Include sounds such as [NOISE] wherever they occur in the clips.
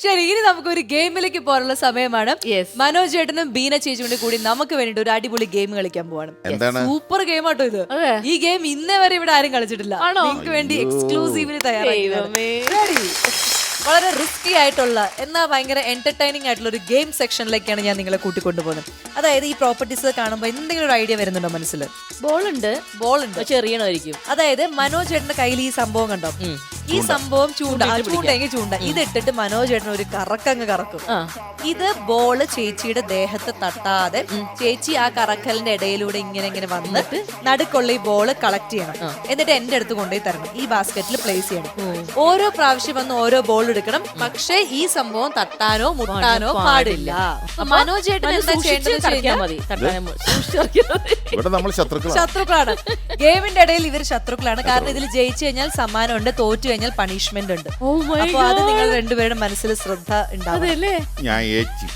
ശരി ഇനി നമുക്ക് ഒരു ഗെയിമിലേക്ക് പോകാനുള്ള സമയമാണ്. Yes. മനോജ് ചേട്ടനും ബീന ചേച്ചിയും കൂടി നമുക്ക് വേണ്ടിട്ട് ഒരു അടിപൊളി ഗെയിം കളിക്കാൻ പോവാണ്. സൂപ്പർ ഗെയിം ആട്ടോ ഇത്. ഈ ഗെയിം ഇന്നേ വരെ ഇവിടെ ആരും കളിച്ചിട്ടില്ല. ആണോ? നിങ്ങൾക്ക് വേണ്ടി എക്സ്ക്ലൂസീവിൽ തയ്യാറായി വളരെ റിസ്കി ആയിട്ടുള്ള എന്നാൽ ഭയങ്കര എന്റർടൈനിങ് ആയിട്ടുള്ള ഒരു ഗെയിം സെക്ഷനിലേക്കാണ് ഞാൻ നിങ്ങളെ കൂട്ടിക്കൊണ്ടുപോകുന്നത്. അതായത് ഈ പ്രോപ്പർട്ടീസ് കാണുമ്പോൾ എന്തെങ്കിലും ഒരു ഐഡിയ വരുന്നുണ്ടോ മനസ്സിൽ ബോൾ ഉണ്ട് ബോൾ ഉണ്ട് പക്ഷെ അതായത് മനോജ് ചേട്ടന്റെ കയ്യിൽ ഈ സംഭവം കണ്ടോ? ഈ സംഭവം ചൂണ്ട ആ, ചൂണ്ടെങ്കിൽ ചൂണ്ട ഇതിട്ടിട്ട് മനോജ് ചേട്ടൻ ഒരു കറക്കങ്ങ് കറക്കും. ഇത് ബോൾ ചേച്ചിയുടെ ദേഹത്ത് തട്ടാതെ ചേച്ചി ആ കറക്കലിന്റെ ഇടയിലൂടെ ഇങ്ങനെ ഇങ്ങനെ വന്നിട്ട് നടുക്കുള്ള ഈ ബോൾ കളക്ട് ചെയ്യണം. എന്നിട്ട് എന്റെ അടുത്ത് കൊണ്ടുപോയി തരണം. ഈ ബാസ്ക്കറ്റിൽ പ്ലേസ് ചെയ്യണം. ഓരോ പ്രാവശ്യം വന്ന് ഓരോ ബോൾ എടുക്കണം. പക്ഷേ ഈ സംഭവം തട്ടാനോ മുട്ടാനോ പാടില്ല. അപ്പൊ മനോജ് ചേട്ടൻ എന്താ സൂക്ഷിച്ച് ചെയ്യേണ്ടത് കളിക്കാൻ മതി. തട്ടാനും സൂക്ഷിച്ച് കളിക്കാൻ മതി. ഇവിടെ നമ്മൾ ശത്രുക്കളാണ് ശത്രുക്കളാണ്. ഗെയിമിന്റെ ഇടയിൽ ഇവർ ശത്രുക്കളാണ്. കാരണം ഇതിൽ ജയിച്ചു കഴിഞ്ഞാൽ സമ്മാനമുണ്ട് തോറ്റു കഴിഞ്ഞാൽ പണിഷ്മെന്റ് ഉണ്ട്. Oh അപ്പൊ അത് നിങ്ങൾ രണ്ടുപേരുടെ മനസ്സിൽ ശ്രദ്ധ ഉണ്ടാവും ഞാൻ ഏച്ചി.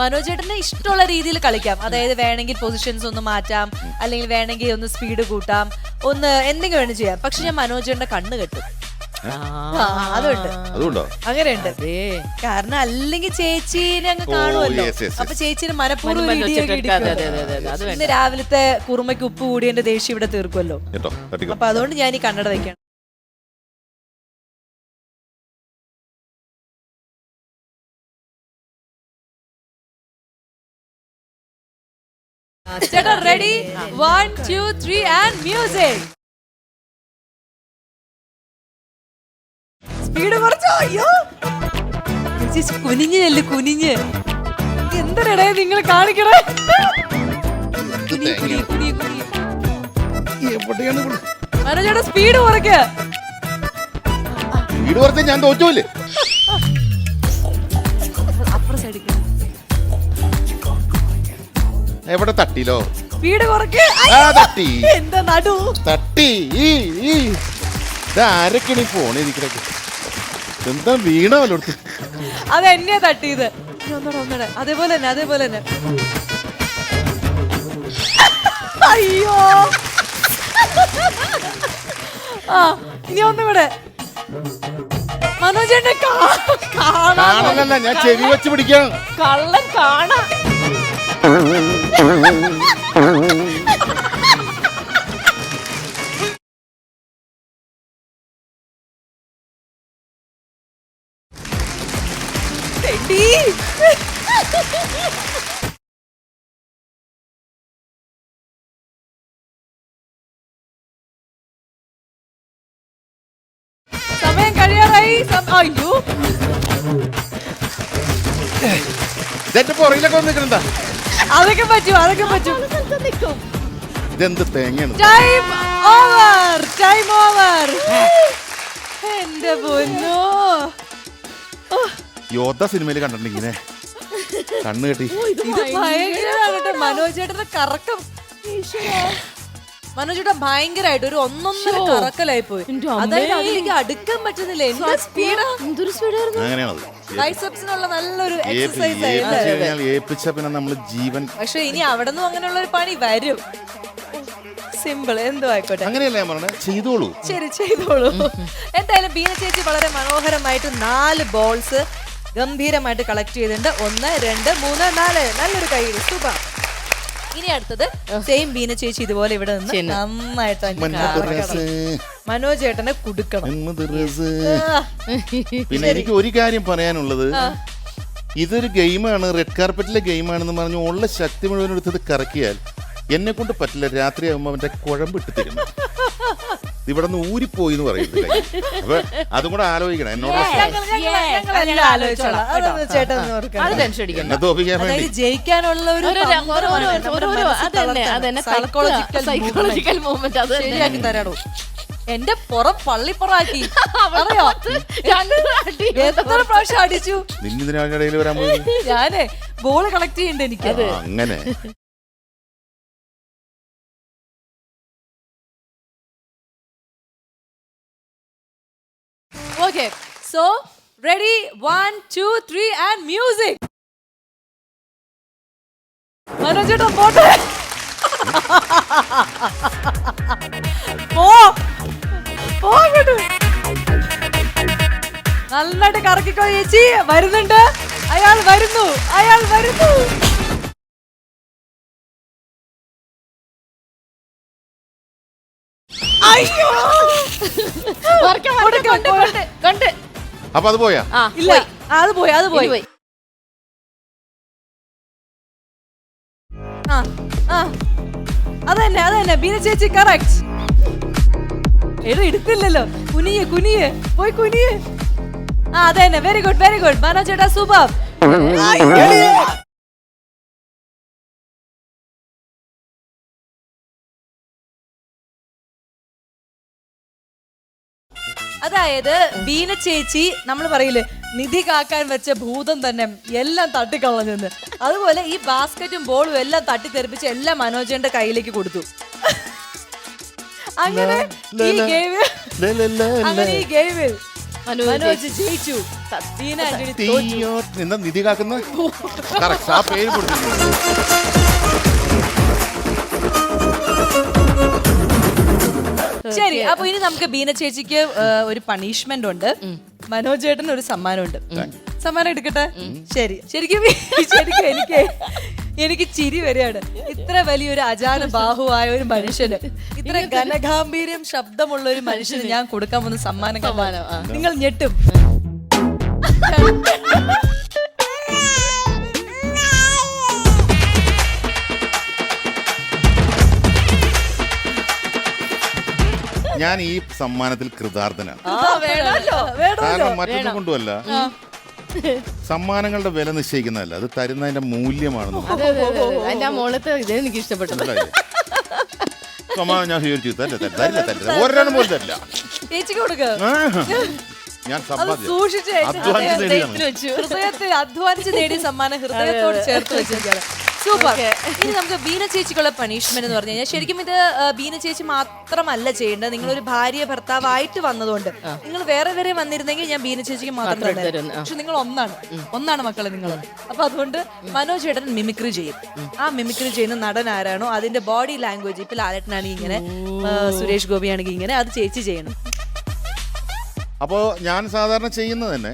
മനോജ് ചേട്ടന് ഇഷ്ടമുള്ള രീതിയിൽ കളിക്കാം. അതായത് വേണമെങ്കിൽ പൊസിഷൻസ് ഒന്ന് മാറ്റാം അല്ലെങ്കിൽ വേണമെങ്കിൽ ഒന്ന് സ്പീഡ് കൂട്ടാം ഒന്ന് എന്തെങ്കിലും വേണം ചെയ്യാം. പക്ഷെ ഞാൻ മനോജ് ചേട്ടന്റെ കണ്ണ് കെട്ടും. ആ, അതുണ്ട്. അതുകൊണ്ടോ അങ്ങനെയുണ്ട്. കാരണം അല്ലെങ്കിൽ ചേച്ചീനെ അങ്ങ് കാണുമല്ലോ. yes, yes, yes. അപ്പൊ ചേച്ചീനെ മനഃപൂർവം ഇടിയൊക്കെ അതെ, അതെ, അതെ, അതെ, അത് വേണ്ട. ഇന്ന് രാവിലത്തെ കുറുമയ്ക്ക് ഉപ്പ് കൂടി എന്റെ ദേഷ്യം ഇവിടെ തീർക്കുമല്ലോ. കേട്ടോ തട്ടിക്കോ അപ്പൊ അതുകൊണ്ട് ഞാൻ ഈ കണ്ണട വെക്കണം. ചേട്ടാ ready one two three and music speed കുറച്ചോ അയ്യോ. ചേച്ചി കുനിഞ്ഞ് ചെല്ല് കുനിഞ്ഞ്. എന്തരടേ നിങ്ങൾ കാണിക്കണേ? കുനി കുനി കുനി കുനി എവിടെയാണ് സ്പീഡ് കുറയ്ക്ക. വീട് കുറച്ച് ഞാൻ തോറ്റൂല്ലേ? അപ്പുറം സൈഡിൽ എവിടെ തട്ടിലോ? സ്പീഡ് കുറയ്ക്ക. ആ തട്ടി. എന്താ നടു? തട്ടി. ഈ ഈ. ഇത് ആരൊക്കെയാണ് ഈ ഫോണിൽ ഇരിക്കണൊക്കെ എന്താ വീണ വല്ലോടത്ത്? അത് എന്നെയാ തട്ടിയത്. ഒന്നൂടെ ഒന്നൂടെ. അതേപോലെ തന്നെ അതേപോലെ തന്നെ. അയ്യോ. ആ ഇനി ഒന്നിവിടെ മനോജേട്ടനെ കാണാൻ കാണലല്ല ഞാൻ ചെവി വെച്ച് പിടിക്കാം കള്ളൻ കാണാ. അയ്യോ ഇതെന്റെ പുറകിലൊക്കെ വന്ന് നിൽക്കണെന്താ അതൊക്കെ പറ്റും അതൊക്കെ പറ്റും. ഇതെന്ത് തേങ്ങയാണ്? ടൈം ഓവർ ടൈം ഓവർ എന്റെ പൊന്നോ. ഓ, യോദ്ധ സിനിമയിൽ കണ്ടിട്ടുണ്ട് ഇങ്ങനെ കണ്ണ് കെട്ടി. ഇത് ഭയങ്കരമാണ് കേട്ടോ മനോജേട്ടന്റെ കറക്കം. മനോജേട്ടൻ ഭയങ്കരമായിട്ട് ഒരു ഒന്നൊന്നര. കറക്കലായി പോയി എന്റെ അമ്മേ. അതായത് അതിലേക്ക് അടുക്കാൻ പറ്റുന്നില്ല. എന്താ സ്പീഡാ? എന്തൊരു സ്പീഡായിരുന്നു? അങ്ങനെയാണത് ബൈസെപ്സിനുള്ള നല്ലൊരു എക്സസൈസ് ഏൽപ്പിച്ച് ആയിട്ട് കഴിഞ്ഞാൽ ഏൽപ്പിച്ച പിന്നെ നമ്മൾ ജീവൻ പക്ഷെ ഇനി അവിടെ നിന്നും അങ്ങനെയുള്ള ഒരു പണി വരും. സിമ്പിൾ എന്തോ ആയിക്കോട്ടെ. അങ്ങനെയല്ല ഞാൻ പറഞ്ഞത് ചെയ്തോളൂ. ശരി ചെയ്തോളൂ. എന്തായാലും ബീന ചേച്ചി വളരെ മനോഹരമായിട്ട് നാല് ബോൾസ് ഗംഭീരമായിട്ട് കളക്ട് ചെയ്തിട്ടുണ്ട്. ഒന്ന് രണ്ട് മൂന്ന് നാല്. നല്ലൊരു കൈ സൂപ്പർ. ഇനി അടുത്തത് സെയിം ബീന ചേച്ചി ഇതുപോലെ ഇവിടെ നിന്ന് നന്നായിട്ട് മനോജ് ചേട്ടനെ കുടുക്കണം. പിന്നെ എനിക്ക് ഒരു കാര്യം പറയാനുള്ളത്. ഇതൊരു ഗെയിമാണ് റെഡ് കാർപ്പറ്റിലെ ഗെയിമാണെന്ന് പറഞ്ഞു ഉള്ള ശക്തി മുഴുവൻ എടുത്തത് കറക്കിയാൽ എന്നെ കൊണ്ട് പറ്റില്ല. രാത്രിയാകുമ്പോൾ അവന്റെ കുഴമ്പ് ഇട്ട് തരുന്നു ഇവിടെ നിന്ന് ഊരിപ്പോയി എന്ന് പറയുന്നില്ല അപ്പൊ അതും കൂടെ ആലോചിക്കണം. എന്നോട് എന്നെ തോപ്പിക്കാൻ വേണ്ടി? ജയിക്കാനുള്ള ഒരു സൈക്കോളജിക്കൽ മൂവ്മെന്റ് അത് ശരിയാക്കി തരാടോ എന്റെ പുറം പള്ളിപ്പുറാക്കി [LAUGHS] അറിയോ. എത്ര പ്രാവശ്യം അടിച്ചു? നിന്നിതിനിടയിൽ വരാൻ പോയി. [LAUGHS] ഞാനേ ബോൾ കളക്ട് ചെയ്യണ്ട എനിക്ക്. അങ്ങനെ. Okay so ready one two three and music മനോജേട്ടാ പോട്ടെ. പോ. പോ അങ്ങോട്ട്. നന്നായിട്ട് കറക്കിക്കോ ചേച്ചി. വരുന്നുണ്ട്. അയാൾ വരുന്നു. അയാൾ വരുന്നു. അയ്യോ. കൊണ്ട്, കൊണ്ട്, കൊണ്ട്. അപ്പൊ അത് പോയാ? ആ, ഇല്ല. പോയി. അത് പോയി അത് പോയി പോയി. ആ ആ. അതന്നെ അതന്നെ. ബീന ചേച്ചി കറക്റ്റ് എടോ എടുത്തില്ലല്ലോ. കുനിയെ കുനിയെ. പോയി കുനിയെ. ആ അതന്നെ. Very good very good Manoj ചേട്ടാ സൂപ്പർ അതായത് ബീന ചേച്ചി നമ്മൾ പറയില്ലേ നിധി കാക്കാൻ വെച്ച ഭൂതം തന്നെ എല്ലാം തട്ടിക്കളഞ്ഞെന്ന്. അതുപോലെ ഈ ബാസ്ക്കറ്റും ബോളും എല്ലാം തട്ടിത്തെറിപ്പിച്ച് എല്ലാം മനോജന്റെ കയ്യിലേക്ക് കൊടുത്തു. അങ്ങനെ ഈ ഗെയിമിൽ ലേ, ലേ, ലേ, അങ്ങനെ ഈ ഗെയിമിൽ മനോജ് മനോജ് ജയിച്ചു. ബീന ആന്റണി തോറ്റു. നിധി കാക്കുന്ന? കറക്റ്റ് ആ പേര് കൊടുത്തിട്ടുണ്ട്. ശരി അപ്പൊ ഇനി നമുക്ക് ബീന ചേച്ചിക്ക് ഒരു പണിഷ്മെന്റ് ഉണ്ട്. മനോജ് ചേട്ടന് ഒരു സമ്മാനം ഉണ്ട് സമ്മാനം എടുക്കട്ടെ? ശരി. ശരിക്കും ശരിക്കും എനിക്ക് എനിക്ക് ചിരി വരികയാണ് ഇത്ര വലിയൊരു അജാന ബാഹുവായ ഒരു മനുഷ്യന്. ഇത്ര ഘനഗാംഭീര്യം ശബ്ദമുള്ള ഒരു മനുഷ്യന് ഞാൻ കൊടുക്കാൻ പോകുന്ന സമ്മാനം നിങ്ങൾ ഞെട്ടും. [LAUGHS] ഞാൻ ഈ സമ്മാനത്തിൽ കൃതാർത്ഥനാണ്. ആ, വേണമല്ലോ. വേണമല്ലോ. കാരണം മറ്റൊന്നും കൊണ്ടുമല്ല സമ്മാനങ്ങളുടെ വില നിശ്ചയിക്കുന്നതല്ല. അത് തരുന്നതിന്റെ മൂല്യമാണെന്ന് അതെ, അതെ, അതെ, അതെ. അതിന്റെ ആ മോളത്തെ ഇത് എനിക്ക് ഇഷ്ടപ്പെട്ടു മനസ്സിലായില്ലേ? സമ്മാനം ഞാൻ സ്വീകരിച്ചു തരില്ല തരില്ല തരില്ല തരില്ല ഒരെണ്ണം പോലും തരില്ല. ചേച്ചിക്ക് കൊടുക്ക. ആഹാ. ഞാൻ അത് സമ്പാദ്യം സൂക്ഷിച്ച് അധ്വാനിച്ച് ഹൃദയത്തിൽ വെച്ചു. ഹൃദയത്തിൽ അധ്വാനിച്ച് നേടിയ സമ്മാനം ഹൃദയത്തോട് ചേർത്ത് വെച്ചിരിക്കുകയാണ്. സൂപ്പർ [LAUGHS] ഇനി നമുക്ക് ബീന ചേച്ചിക്കുള്ള പണിഷ്മെന്റ് എന്ന് പറഞ്ഞു കഴിഞ്ഞാൽ ശരിക്കും ഇത് ബീന ചേച്ചി മാത്രമല്ല ചെയ്യേണ്ടത്. നിങ്ങൾ ഒരു ഭാര്യ ഭർത്താവായിട്ട് വന്നതുകൊണ്ട് നിങ്ങൾ വേറെ വേറെ വന്നിരുന്നെങ്കിൽ ഞാൻ ബീന ചേച്ചിക്ക് മാത്രം തരുന്നു, പക്ഷെ നിങ്ങൾ ഒന്നാണ്. ഒന്നാണ് മക്കളെ നിങ്ങൾ. അപ്പൊ അതുകൊണ്ട് മനോജ് ഏട്ടൻ മിമിക്രി ചെയ്യും. ആ മിമിക്രി ചെയ്യുന്ന നടൻ ആരാണോ അതിന്റെ ബോഡി ലാംഗ്വേജ് ഇപ്പൊ ലാലട്ടനാണെങ്കിൽ ഇങ്ങനെ സുരേഷ് ഗോപി ആണെങ്കിൽ ഇങ്ങനെ അത് ചേച്ചി ചെയ്യണം. അപ്പോ ഞാൻ സാധാരണ ചെയ്യുന്നത് തന്നെ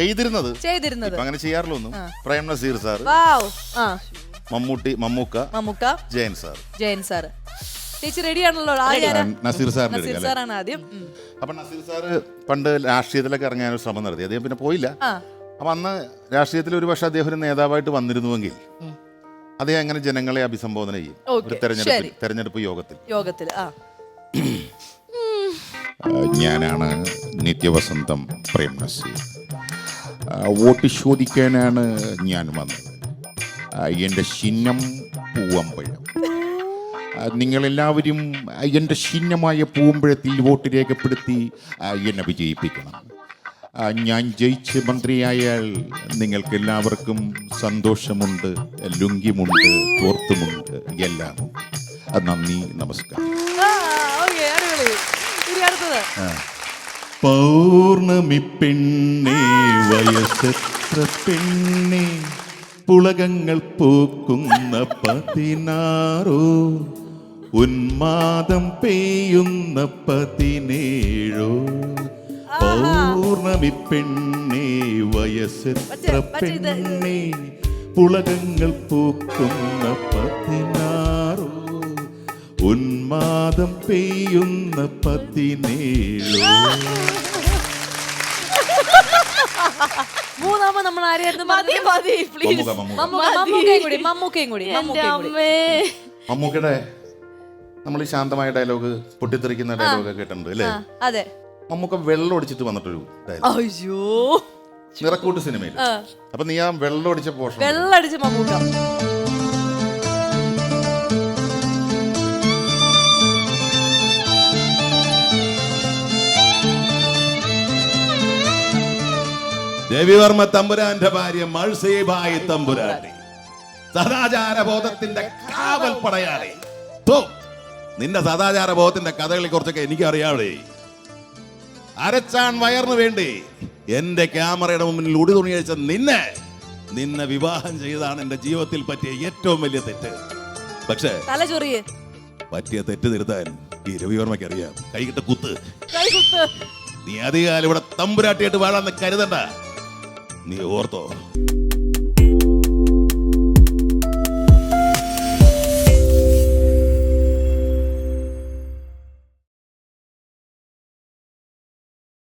ചെയ്തിരുന്നത്. ചെയ്തിരുന്നത്. അങ്ങനെ ചെയ്യാറില്ല ഒന്നും. പ്രേം നസീർ സാർ വാവ് ആ. മമ്മൂട്ടി മമ്മൂക്ക മമ്മൂക്ക ജയൻ സാർ. ജയൻ സാർ ചേച്ചി റെഡിയാണല്ലോ നസീർ സാറിന്റെ നസീർ? സാറാണ് ആദ്യം. അപ്പൊ നസീർ സാർ പണ്ട് രാഷ്ട്രീയത്തിലൊക്കെ ഇറങ്ങാൻ ഒരു ശ്രമം നടത്തി. അദ്ദേഹം പിന്നെ പോയില്ല. അപ്പൊ അന്ന് രാഷ്ട്രീയത്തിൽ ഒരു പക്ഷെ അദ്ദേഹം ഒരു നേതാവായിട്ട് വന്നിരുന്നുവെങ്കിൽ അദ്ദേഹം എങ്ങനെ ജനങ്ങളെ അഭിസംബോധന ചെയ്യും? ഒരു തെരഞ്ഞെടുപ്പ് തെരഞ്ഞെടുപ്പ് യോഗത്തിൽ. യോഗത്തിൽ ഞാനാണ് നിത്യവസന്തം പ്രേം നസീർ. വോട്ട് ചോദിക്കാനാണ് ഞാൻ വന്നത്. എന്റെ ചിഹ്നം പൂവമ്പഴം. നിങ്ങളെല്ലാവരും എന്റെ ചിഹ്നമായ പൂവമ്പഴത്തിൽ വോട്ട് രേഖപ്പെടുത്തി എന്നെ വിജയിപ്പിക്കണം. ഞാൻ ജയിച്ച് മന്ത്രിയായാൽ നിങ്ങൾക്ക് എല്ലാവർക്കും സന്തോഷമുണ്ട് ലുങ്കിമുണ്ട് തോർത്തുമുണ്ട് എല്ലാം നന്ദി നമസ്കാരം. പൗർണമി പെണ്ണേ വയസ്സെത്ര പെണ്ണേ. പുളകങ്ങൾ പൂക്കുന്ന പതിനാറോ? ഉന്മാദം പെയ്യുന്ന പതിനേഴോ? പൗർണമി പെണ്ണേ വയസ്സെത്ര പെണ്ണേ? പുളകങ്ങൾ പൂക്കുന്ന പതിനാറോ? ഉന്മാദം പെയ്യുന്ന പതിനേഴോ? മൂന്നാമത് നമ്മൾ ആരെയായിരുന്നു മതി പറഞ്ഞത്? മതി പ്ലീസ് മമ്മൂക്ക, മമ്മൂക്ക. മമ്മൂക്ക, മമ്മൂക്കയും കൂടി മമ്മൂക്കയും കൂടി എന്റെ മമ്മൂക്കയും കൂടി. അമ്മേ. മമ്മൂക്കയുടെ നമ്മൾ ഈ ശാന്തമായ ഡയലോഗ് പൊട്ടിത്തെറിക്കുന്ന ഡയലോഗ് കേട്ടിട്ടുണ്ട് അല്ലേ? ആ, അതെ. മമ്മൂക്ക വെള്ളം ഒടിച്ചിട്ട് വന്നിട്ടൊരു ഡയലോഗ് അയ്യോ. നിറക്കൂട്ട് സിനിമയിൽ. ആ. അപ്പൊ നീ ആ വെള്ളം ഒടിച്ച പോഷൻ വെള്ളം അടിച്ച മമ്മൂക്ക. രവിവർമ്മ തമ്പുരാന്റെ ഭാര്യ മത്സയഭായി തമ്പുരാട്ടി സദാചാര ബോധത്തിന്റെ കാവൽ പടയാളി. നിന്റെ സദാചാര ബോധത്തിന്റെ കഥകളെ കുറിച്ചൊക്കെ എനിക്ക് അറിയാവേ അരച്ചാൻ വയറിന് വേണ്ടി എന്റെ ക്യാമറയുടെ മുന്നിൽ ഉടി തുണി അഴിച്ച നിന്നെ നിന്നെ വിവാഹം ചെയ്താണ് എന്റെ ജീവിതത്തിൽ പറ്റിയ ഏറ്റവും വലിയ തെറ്റ്. പക്ഷേ പറ്റിയ തെറ്റ് തിരുത്താൻ ഈ രവിവർമ്മയ്ക്ക് അറിയാം കൈകിട്ട് കുത്ത്. നീ അധികാലം ഇവിടെ തമ്പുരാട്ടിയായിട്ട് വാഴാന്ന് കരുതണ്ട. നീ ഓർത്തോ